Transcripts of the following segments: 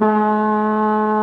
嗯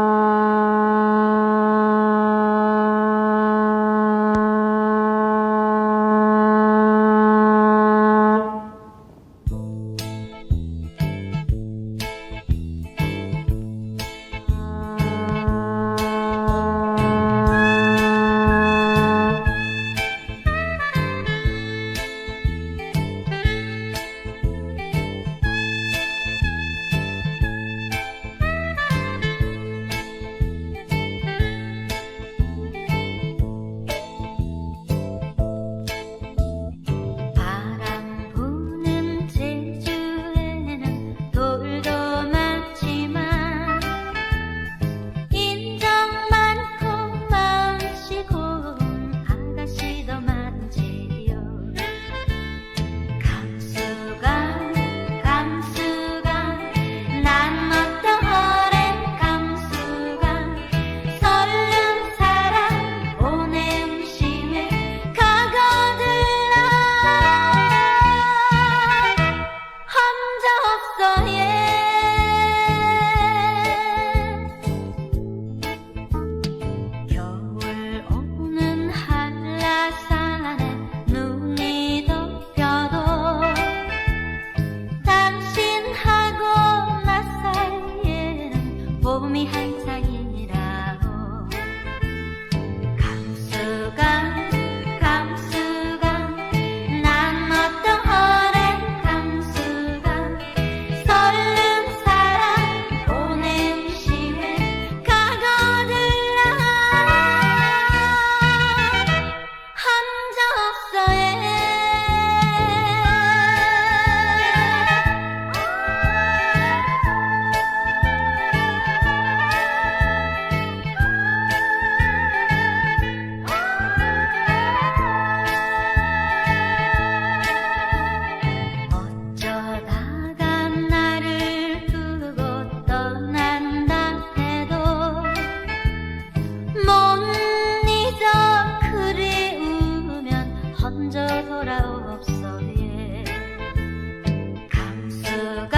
が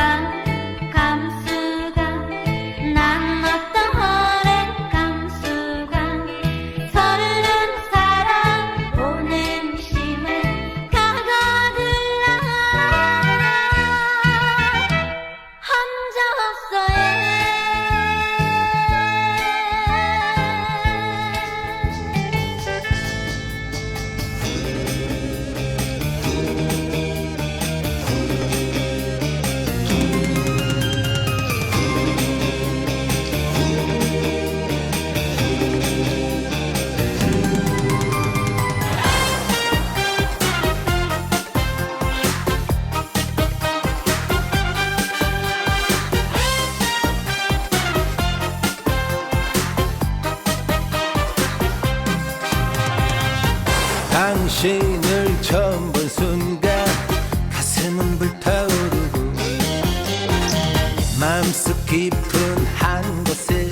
타오르고 마음속 깊은 한 곳에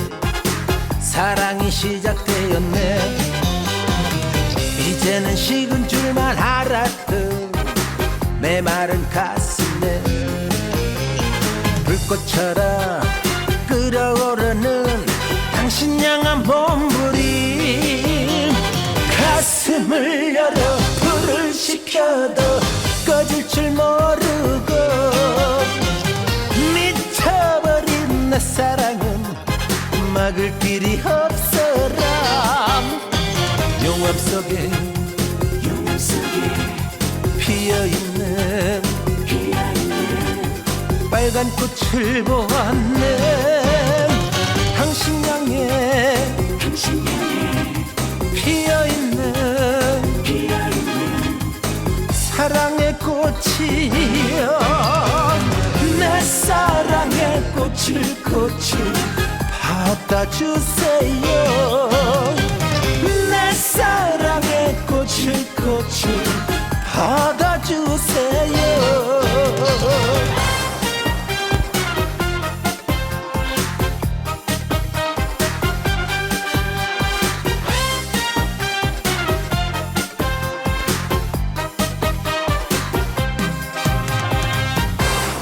사랑이 시작되었네. 이제는 식은 줄만 알았던 메마른 가슴에 불꽃처럼 끓어오르는 당신 향한 몸부림. 가슴을 열어 불을 식혀도 꺼질 줄 모르 내 사랑은 막을 길이 없어라. 용암 속에 용암 속에 피어있는 빨간 꽃을 보았네. 당신 향해 피어있는 사랑의 꽃이여. 내 사랑의 꽃을 꽃을 받아주세요. 내 사랑의 꽃을 꽃을 받아주세요.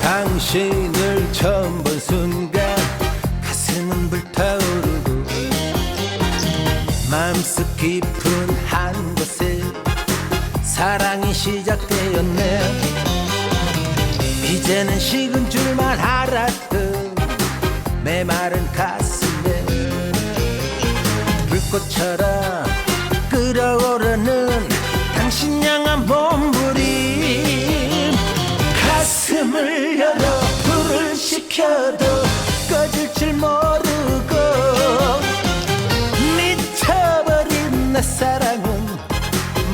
당신을 처음 본 순간 불타오르고 마음속 깊은 한 곳에 사랑이 시작되었네. 이제는 식은 줄만 알았던 메마른 가슴에 불꽃처럼 끓어오르 사랑은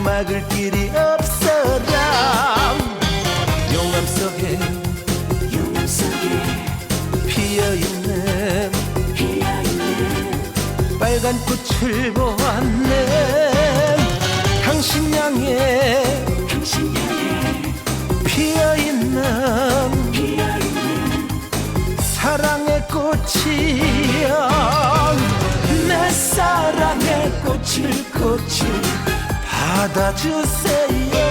막을 길이 없어라. 용암 속에 용암 속에 피어있는 빨간 꽃을 보았네. 당신 향해 피어있는 사랑의 꽃이여. 내 꽃을 꽃을 받아주세요